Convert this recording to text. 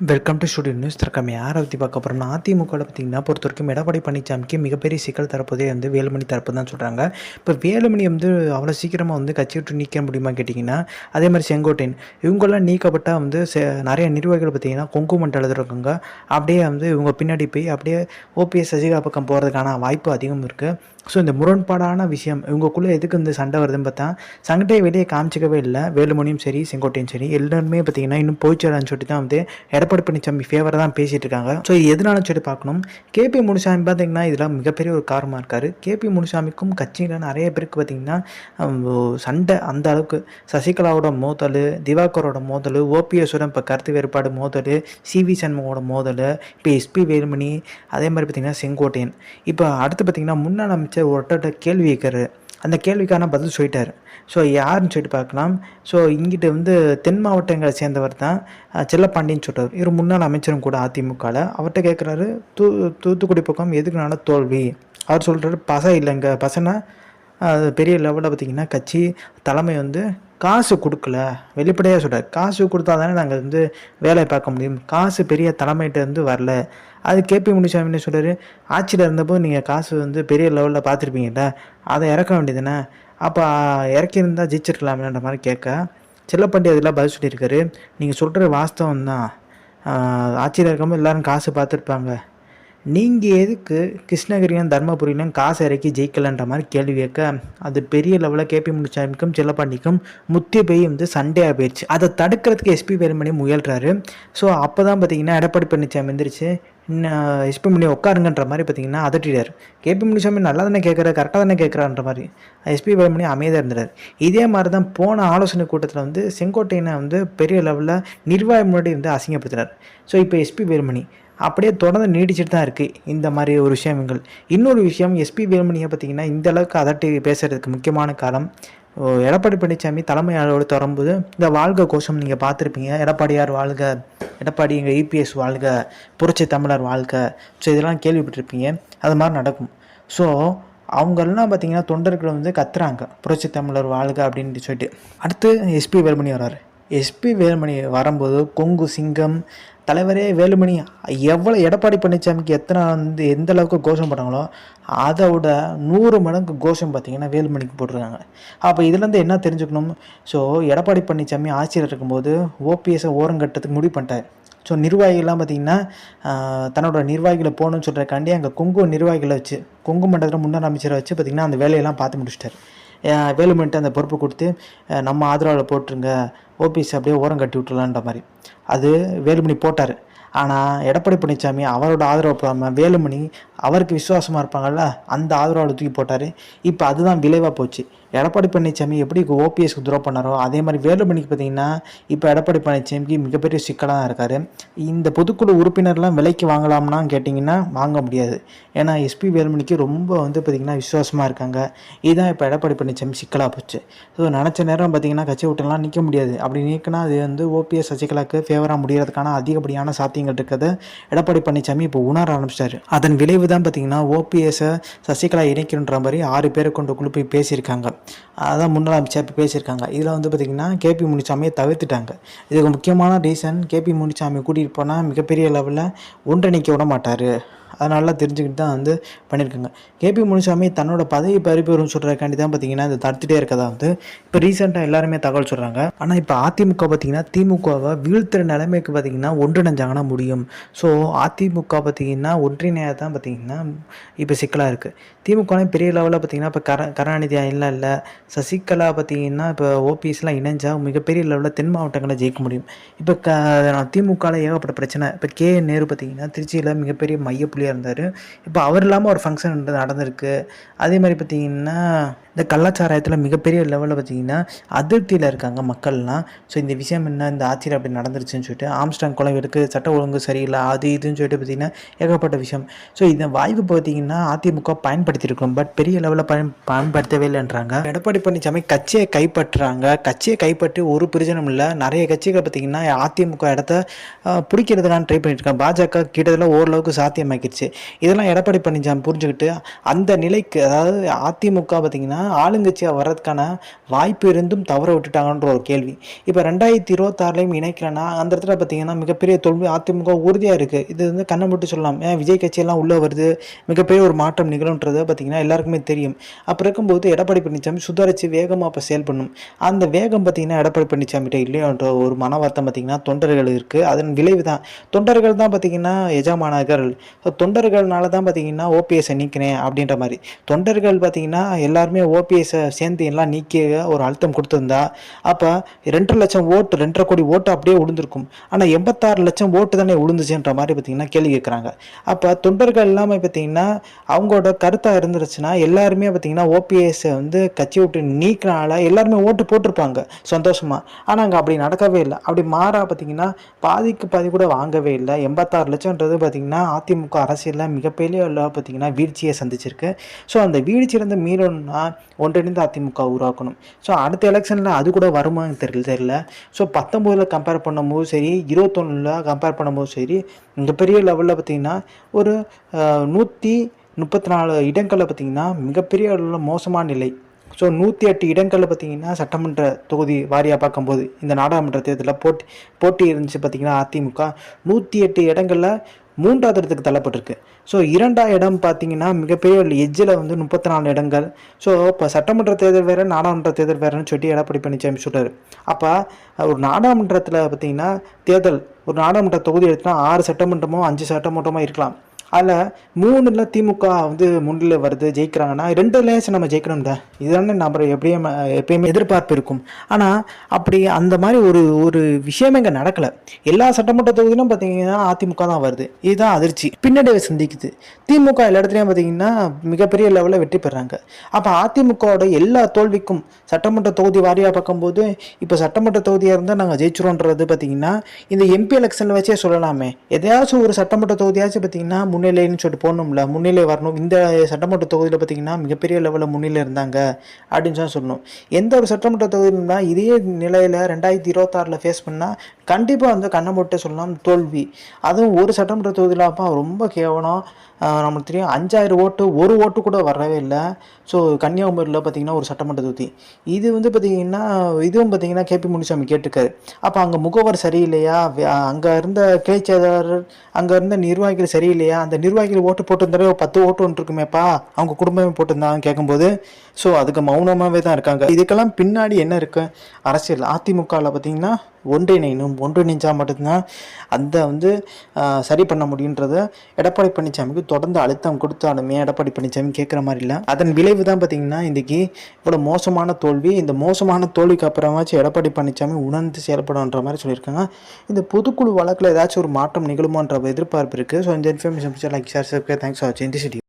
Welcome to studio news திறக்காம யாரை பற்றி பார்க்க போகிறோம்னா அதிமுகவில் பார்த்தீங்கன்னா பொறுத்த வரைக்கும் எடப்பாடி பழனிசாமிக்கு மிகப்பெரிய சிக்கல் தரப்போதே வந்து வேலுமணி தரப்பு தான் சொல்கிறாங்க இப்போ வேலுமணி வந்து அவ்வளோ சீக்கிரமாக வந்து கட்சி விட்டு நீக்க முடியுமா கேட்டிங்கன்னா அதே மாதிரி செங்கோட்டையன் இவங்கெல்லாம் நீக்கப்பட்டால் வந்து நிறைய நிர்வாகிகள் பார்த்தீங்கன்னா கொங்கு மண்டலத்தில் இருக்காங்க அப்படியே வந்து இவங்க பின்னாடி போய் அப்படியே ஓபிஎஸ் சசிகலா பக்கம் போகிறதுக்கான வாய்ப்பு அதிகம் இருக்குது ஸோ இந்த முரண்பாடான விஷயம் இவங்கக்குள்ளே எதுக்கு இந்த சண்டை வருதுன்னு பார்த்தா சண்டையை வெளியே காமிச்சிக்கவே இல்லை. வேலுமணியும் சரி செங்கோட்டையும் சரி எல்லாருமே பார்த்தீங்கன்னா இன்னும் போய்ச்சலான்னு சொல்லிட்டு தான் வந்து எடப்பாடி பழனிசாமி ஃபேவராக தான் பேசிகிட்டு இருக்காங்க. ஸோ இது சொல்லி பார்க்கணும்? கேபி முனுசாமி பார்த்தீங்கன்னா இதெல்லாம் மிகப்பெரிய ஒரு காரணமாக இருக்கார். கேபி முனுசாமிக்கும் கட்சியில் நிறைய பேருக்கு பார்த்தீங்கன்னா சண்டை அந்த அளவுக்கு. சசிகலாவோட மோதல் திவாகரோட மோதல் ஓபிஎஸோட இப்போ கருத்து வேறுபாடு மோதல் சிவி சண்முகோட மோதல் இப்போ எஸ்பி வேலுமணி அதே மாதிரி பார்த்தீங்கன்னா செங்கோட்டையன். இப்போ அடுத்து பார்த்தீங்கன்னா முன்னாள் அமைச்சர் ஒருத்தட்ட கேள்வி கேட்குறாரு அந்த கேள்விக்கான பதில் சொல்லிட்டார். ஸோ யாருன்னு சொல்லிட்டு பார்க்கலாம். ஸோ இங்கிட்ட வந்து தென் மாவட்டங்களை சேர்ந்தவர் தான் செல்லப்பாண்டின்னு சொல்கிறார் இவர் முன்னாள் அமைச்சரும் கூட அதிமுகவில் அவர்கிட்ட கேட்குறாரு தூ தூத்துக்குடி பக்கம் எதுக்குனால தோல்வி? அவர் சொல்கிறாரு பச இல்லைங்க. பசனா பெரிய லெவலில் பார்த்தீங்கன்னா கட்சி தலைமை வந்து காசு கொடுக்கல. வெளிப்படையாக சொல்கிறார் காசு கொடுத்தா தானே நாங்கள் வந்து வேலையை பார்க்க முடியும். காசு பெரிய தலைமைகிட்ட இருந்து வரல. அது கேபி முனிசாமி என்ன ஆட்சியில் இருந்தப்போ நீங்கள் காசு வந்து பெரிய லெவலில் பார்த்துருப்பீங்கல்ல? அதை இறக்க வேண்டியதுனே அப்போ இறக்கியிருந்தால் ஜெயிச்சிருக்கலாமேன்ற மாதிரி கேட்க செல்லப்பண்டி அதெல்லாம் பதில் சொல்லியிருக்காரு. நீங்கள் சொல்கிற வாஸ்தவம் தான் ஆட்சியில் இருக்கும்போது எல்லாரும் காசு பார்த்துருப்பாங்க. நீங்கள் எதுக்கு கிருஷ்ணகிரியும் தர்மபுரியிலும் காசு இறக்கி ஜெயிக்கலன்ற மாதிரி கேள்வி கேட்க அது பெரிய லெவலில் கேபி முனிசாமிக்கும் செல்லப்பாண்டிக்கும் முத்திய போய் வந்து சண்டையாக போயிடுச்சு அதை தடுக்கிறதுக்கு எஸ்பி வேலுமணி முயல்றாரு. ஸோ அப்போ தான் பார்த்தீங்கன்னா எடப்பாடி பழனிசாமி எந்திரிச்சு எஸ்பி மணி உட்காருங்கன்ற மாதிரி பார்த்தீங்கன்னா அதட்டிட்டார். கேபி முனிசாமி நல்லா தானே கேட்குறாரு கரெக்டாக தானே கேட்குறான்ற மாதிரி எஸ்பி வேலுமணி அமைதியாக இருந்தார். இதே மாதிரி தான் போன ஆலோசனை கூட்டத்தில் வந்து செங்கோட்டையனை வந்து பெரிய லெவலில் நிர்வாகம் முன்னாடி வந்து அசிங்கப்படுத்துகிறார் ஸோ இப்போ எஸ்பி வேலுமணி அப்படியே தொடர்ந்து நீடிச்சிட்டு தான் இருக்குது இந்த மாதிரி ஒரு விஷயங்கள். இன்னொரு விஷயம் எஸ்பி வேலுமணியை பார்த்தீங்கன்னா இந்த அளவுக்கு அதட்டி பேசுகிறதுக்கு முக்கியமான காலம். ஓ, எடப்பாடி பழனிசாமி தலைமை அலுவலகத்தை வரும்போது இந்த வாழ்க கோஷம் நீங்கள் பார்த்துருப்பீங்க. எடப்பாடியார் வாழ்க எடப்பாடி எங்கள் இபிஎஸ் வாழ்க புரட்சி தமிழர் வாழ்க. ஸோ இதெல்லாம் கேள்விப்பட்டிருப்பீங்க. அது மாதிரி நடக்கும். ஸோ அவங்கெல்லாம் பார்த்தீங்கன்னா தொண்டர்கள் வந்து கத்துறாங்க. புரட்சி தமிழர் வாழ்க அப்படின்னு சொல்லிட்டு. அடுத்து எஸ்பி வேலுமணி வர்றாரு. எஸ்பி வேலுமணி வரும்போது கொங்கு சிங்கம் தலைவரே வேலுமணி எவ்வளோ எடப்பாடி பழனிசாமிக்கு எத்தனை வந்து எந்த அளவுக்கு கோஷம் போட்டாங்களோ அதை விட நூறு மடங்கு கோஷம் பார்த்தீங்கன்னா வேலுமணிக்கு போட்டிருக்காங்க. அப்போ இதுலேருந்து என்ன தெரிஞ்சுக்கணும்? ஸோ எடப்பாடி பழனிசாமி ஆட்சியில் இருக்கும்போது ஓபிஎஸ்ஸை ஓரங்கட்டத்துக்கு முடிவு பண்ணிட்டார். ஸோ நிர்வாகிகள்லாம் பார்த்தீங்கன்னா தன்னோட நிர்வாகிகளை போகணும்னு சொல்கிறக்காண்டி அங்கே கொங்கு நிர்வாகிகளை வச்சு கொங்கு மண்டலத்தில் முன்னாள் அமைச்சரை வச்சு பார்த்திங்கன்னா அந்த வேலையெல்லாம் பார்த்து முடிச்சிட்டாரு. வேலுமணிட்டு அந்த பொறுப்பு கொடுத்து நம்ம ஆதரவில் போட்டுருங்க ஓபிஎஸ் அப்படியே ஓரம் கட்டி விட்டுலான்ற மாதிரி. அது வேலுமணி போட்டார். ஆனால் எடப்பாடி பழனிசாமி அவரோட ஆதரவு போடாமல் வேலுமணி அவருக்கு விசுவாசமாக இருப்பாங்கல்ல அந்த ஆதரவால் தூக்கி போட்டார். இப்போ அதுதான் விளைவாக போச்சு. எடப்பாடி பழனிசாமி எப்படி ஓபிஎஸ்க்கு துரோ பண்ணாரோ அதே மாதிரி வேலுமணிக்கு பார்த்தீங்கன்னா இப்போ எடப்பாடி பழனிசாமிக்கு மிகப்பெரிய சிக்கலாக தான் இருக்கார். இந்த பொதுக்குழு உறுப்பினர்லாம் விலைக்கு வாங்கலாம்னா கேட்டிங்கன்னா வாங்க முடியாது. ஏன்னா எஸ்பி வேலுமணிக்கு ரொம்ப வந்து பார்த்திங்கன்னா விசுவாசமாக இருக்காங்க. இதுதான் இப்போ எடப்பாடி பழனிசாமி சிக்கலாக போச்சு. ஸோ நினச்ச நேரம் பார்த்தீங்கன்னா கட்சி விட்டுலாம் நிற்க முடியாது. அப்படி நீக்கினா அது வந்து ஓபிஎஸ் சசிகலாவுக்கு ஃபேவராக முடியறதுக்கான அதிகப்படியான சாத்தியங்கள் இருக்கிறத எடப்பாடி பழனிசாமி இப்போ உணர ஆரம்பிச்சிட்டாரு. அதன் விளைவு தான் பார்த்தீங்கன்னா ஓபிஎஸ்ஸை சசிகலா இணைக்கணுன்ற மாதிரி ஆறு பேரை கொண்டு குழு போய் பேசியிருக்காங்க. அதான் முன்னாள் அமைச்சர் இப்போ பேசியிருக்காங்க. இதில் வந்து பார்த்திங்கன்னா கேபி முனிசாமியை தவிர்த்துட்டாங்க. இதுக்கு முக்கியமான ரீசன் கேபி முனிசாமி கூட்டிகிட்டு போனால் மிகப்பெரிய லெவலில் ஒன்றிணைக்க விட மாட்டார். அதனால தெரிஞ்சுக்கிட்டு தான் வந்து பண்ணியிருக்காங்க. கேபி முனிசாமி தன்னோட பதவி பறிபெறும் சொல்கிறக்காண்டி தான் பார்த்தீங்கன்னா இந்த தடுத்துட்டே இருக்கதா வந்து இப்போ ரீசெண்டாக எல்லாருமே தகவல் சொல்கிறாங்க ஆனால் இப்போ அதிமுக பார்த்தீங்கன்னா திமுகவை வீழ்த்துற நிலைமைக்கு பார்த்தீங்கன்னா ஒன்றிணைஞ்சாங்கன்னா முடியும். ஸோ அதிமுக பார்த்தீங்கன்னா ஒன்றிணையாக தான் பார்த்தீங்கன்னா இப்போ சிக்கலாக இருக்குது திமுகலாம் பெரிய லெவலில் பார்த்தீங்கன்னா இப்போ கர கருணாநிதி இல்லை இல்லை. சசிகலா பார்த்தீங்கன்னா இப்போ ஓபிஎஸ்லாம் இணைஞ்சால் மிகப்பெரிய லெவலில் தென் மாவட்டங்களில் ஜெயிக்க முடியும். இப்போ க திமுகவில் ஏகப்பட்ட பிரச்சனை. இப்போ கே நேரு பார்த்தீங்கன்னா திருச்சியில் மிகப்பெரிய மையப்புள்ளியாக இருந்தார். இப்போ அவர் இல்லாமல் ஒரு ஃபங்க்ஷன் நடந்திருக்கு. அதே மாதிரி பார்த்தீங்கன்னா இந்த கலாச்சாரத்தில் மிகப்பெரிய லெவலில் பார்த்தீங்கன்னா அதிருப்தியில் இருக்காங்க மக்கள்லாம். ஸோ இந்த விஷயம் என்ன இந்த ஆட்சியில் அப்படி நடந்துருச்சுன்னு சொல்லிட்டு ஆம்ஸ்டாங் குழம்பு எடுக்கு சட்ட ஒழுங்கு சரியில்லை அது இதுன்னு சொல்லிட்டு பார்த்தீங்கன்னா ஏகப்பட்ட விஷயம். ஸோ இந்த வாய்ப்பு பார்த்தீங்கன்னா அதிமுக பயன்படுத்தியிருக்கணும் பட் பெரிய லெவலில் பயன் பயன்படுத்தவே இல்லைன்றாங்க. எடப்பாடி பழனிசாமி கட்சியை கைப்பற்றுறாங்க. கட்சியை கைப்பற்றி ஒரு பிரயோஜனம் இல்லை. நிறைய கட்சிகள் பார்த்தீங்கன்னா அதிமுக இடத்த அஹ், பிடிக்கிறதுக்கான ட்ரை பண்ணிட்டு இருக்காங்க. பாஜக கிட்டத்தட்ட ஓரளவுக்கு சாத்தியமாக்கி உருவாக்கிடுச்சு இதெல்லாம் எடப்பாடி பழனிசாமி புரிஞ்சுக்கிட்டு அந்த நிலைக்கு அதாவது அதிமுக பார்த்திங்கன்னா ஆளுங்கட்சியாக வர்றதுக்கான வாய்ப்பு இருந்தும் தவற விட்டுட்டாங்கன்ற ஒரு கேள்வி. இப்போ ரெண்டாயிரத்தி இருபத்தாறுலையும் இணைக்கலன்னா அந்த இடத்துல பார்த்தீங்கன்னா மிகப்பெரிய தோல்வி அதிமுக உறுதியாக இருக்குது இது வந்து கண்ணை மட்டும் சொல்லலாம். ஏன் விஜய் கட்சியெல்லாம் உள்ளே வருது மிகப்பெரிய ஒரு மாற்றம் நிகழும்ன்றது பார்த்தீங்கன்னா எல்லாருக்குமே தெரியும். அப்போ இருக்கும்போது எடப்பாடி பழனிசாமி சுதாரித்து வேகமாக அப்போ செயல்படணும். அந்த வேகம் பார்த்தீங்கன்னா எடப்பாடி பழனிசாமிகிட்ட இல்லையோன்ற ஒரு மன வருத்தம் பார்த்தீங்கன்னா தொண்டர்கள் இருக்குது அதன் விளைவு தான் தொண்டர்கள் தான் பார்த்தீங்கன்னா எஜமானர்கள். தொண்டர்கள்னால தான் பார்த்தீங்கன்னா ஓபிஎஸ்ஸை நீக்கினேன் அப்படின்ற மாதிரி. தொண்டர்கள் பார்த்தீங்கன்னா எல்லாருமே ஓபிஎஸ்ஸை சேர்ந்து எல்லாம் நீக்கி ஒரு அழுத்தம் கொடுத்துருந்தா அப்போ ரெண்டரை லட்சம் ஓட்டு ரெண்டரை கோடி ஓட்டு அப்படியே விழுந்திருக்கும் ஆனால் எண்பத்தாறு லட்சம் ஓட்டு தானே விழுந்துச்சுன்ற மாதிரி பார்த்தீங்கன்னா கேள்வி கேட்குறாங்க அப்போ தொண்டர்கள் எல்லாமே பார்த்தீங்கன்னா அவங்களோட கருத்தாக இருந்துருச்சுன்னா எல்லாருமே பார்த்தீங்கன்னா ஓபிஎஸ்ஸை வந்து கட்சி விட்டு நீக்கினால எல்லாருமே ஓட்டு போட்டிருப்பாங்க சந்தோஷமாக ஆனால் அங்கே அப்படி நடக்கவே இல்லை. அப்படி மாறா பார்த்தீங்கன்னா பாதிக்கு பாதி கூட வாங்கவே இல்லை. எண்பத்தாறு லட்சம்ன்றது பார்த்தீங்கன்னா அதிமுக அரசியலில் மிகப்பெரிய அளவு பார்த்திங்கன்னா வீழ்ச்சியை சந்திச்சிருக்கு. ஸோ அந்த வீழ்ச்சியிலேருந்து மீறணும்னா ஒன்றிணைந்து அதிமுக உருவாக்கணும். ஸோ அடுத்த எலெக்ஷனில் அது கூட வருமான்னு தெரியல தெரியல. ஸோ பத்தொம்போதில் கம்பேர் பண்ணும்போது சரி இருபத்தொன்னில் கம்பேர் பண்ணும்போது சரி மிகப்பெரிய லெவலில் பார்த்தீங்கன்னா ஒரு நூற்றி முப்பத்தி நாலு இடங்களில் பார்த்தீங்கன்னா மிகப்பெரிய அளவில் மோசமான நிலை. ஸோ நூற்றி எட்டு இடங்களில் பார்த்தீங்கன்னா சட்டமன்ற தொகுதி வாரியாக பார்க்கும்போது இந்த நாடாளுமன்ற தேர்தலில் போட்டி போட்டி இருந்துச்சு பார்த்தீங்கன்னா அதிமுக. நூற்றி எட்டு இடங்களில் மூன்றாவது இடத்துக்கு தள்ளப்பட்டிருக்கு. ஸோ இரண்டாம் இடம் பார்த்தீங்கன்னா மிகப்பெரிய எஜ்ஜில் வந்து முப்பத்தி நாலு இடங்கள். ஸோ இப்போ சட்டமன்ற தேர்தல் வேறு நாடாளுமன்ற தேர்தல் வேறுன்னு சொல்லி எடப்பாடி பழனிசாமி சொல்கிறார் அப்போ ஒரு நாடாளுமன்றத்தில் பார்த்தீங்கன்னா தேர்தல் ஒரு நாடாளுமன்ற தொகுதி எடுத்துனா ஆறு சட்டமன்றமோ அஞ்சு சட்டமன்றமோ இருக்கலாம். அதில் மூணுல திமுக வந்து முன்னில் வருது ஜெயிக்கிறாங்கன்னா ரெண்டுலேயாச்சும் நம்ம ஜெயிக்கணும்டா இதுதானே நம்ம எப்படியும் எப்பயுமே எதிர்பார்ப்பு இருக்கும். ஆனால் அப்படி அந்த மாதிரி ஒரு ஒரு விஷயமே இங்கே நடக்கலை. எல்லா சட்டமன்ற தொகுதியிலும் பார்த்தீங்கன்னா அதிமுக தான் வருது. இதுதான் அதிர்ச்சி. பின்னடைவை சந்திக்குது. திமுக எல்லா இடத்துலையும் பார்த்தீங்கன்னா மிகப்பெரிய லெவலில் வெற்றி பெறாங்க. அப்போ அதிமுகவோட எல்லா தோல்விக்கும் சட்டமன்ற தொகுதி வாரியாக பார்க்கும்போது இப்போ சட்டமன்ற தொகுதியாக இருந்தால் நாங்கள் ஜெயிச்சிரோன்றது பார்த்தீங்கன்னா இந்த எம்பி எலெக்ஷனில் வச்சே சொல்லலாமே. எதையாச்சும் ஒரு சட்டமன்ற தொகுதியாச்சும் பார்த்தீங்கன்னா முன்னிலைன்னு சொல்லிட்டு போகணும்ல முன்னிலை வரணும். இந்த சட்டமன்ற தொகுதியில் பார்த்தீங்கன்னா மிகப்பெரிய லெவலில் முன்னிலை இருந்தாங்க அப்படின்னு சொல்லி சொல்லணும். எந்த ஒரு சட்டமன்ற தொகுதியிலும்னா இதே நிலையில் ரெண்டாயிரத்தி இருபத்தாறில் ஃபேஸ் பண்ணால் கண்டிப்பாக வந்து கண்ணை போட்டு சொல்லலாம் தோல்வி. அதுவும் ஒரு சட்டமன்ற தொகுதியில் அப்போ ரொம்ப கேவலம். நம்மளுக்கு தெரியும் அஞ்சாயிரம் ஓட்டு ஒரு ஓட்டு கூட வரவே இல்லை. ஸோ கன்னியாகுமரியில் பார்த்தீங்கன்னா ஒரு சட்டமன்ற தொகுதி. இது வந்து பார்த்தீங்கன்னா இதுவும் பார்த்தீங்கன்னா கேபி முனிசாமி கேட்டிருக்காரு. அப்போ அங்கே முகவர் சரியில்லையா? அங்கே இருந்த கிளைச்சேதாரர் அங்கே இருந்த நிர்வாகிகள் சரியில்லையா? அந்த நிர்வாகிகள் ஓட்டு போட்டிருந்தாலே பத்து ஓட்டு ஒன்று இருக்குமேப்பா. அவங்க குடும்பமே போட்டிருந்தாங்க கேட்கும்போது ஸோ அதுக்கு மௌனமாகவே தான் இருக்காங்க. இதுக்கெல்லாம் பின்னாடி என்ன இருக்குது அரசியல் அதிமுகவில் பார்த்தீங்கன்னா ஒன்றிணையணும் ஒன்றிணைஞ்சால் மட்டும்தான் அந்த வந்து சரி பண்ண முடியுன்றத எடப்பாடி பழனிசாமிக்கு தொடர்ந்து அழுத்தம் கொடுத்தாலுமே எடப்பாடி பழனிசாமி கேட்குற மாதிரி இல்லை. அதன் விளைவு தான் பார்த்தீங்கன்னா இன்றைக்கி இவ்வளோ மோசமான தோல்வி இந்த மோசமான தோல்விக்கு அப்புறமாச்சும் எடப்பாடி பழனிசாமி உணர்ந்து செயல்படுன்ற மாதிரி சொல்லியிருக்காங்க. இந்த பொதுக்குழு வழக்கில் ஏதாச்சும் ஒரு மாற்றம் நிகழுமான்ற எதிர்பார்ப்பு இருக்குது ஸோ இந்த information like share thanks for வாட்சிங் தி சிட்டி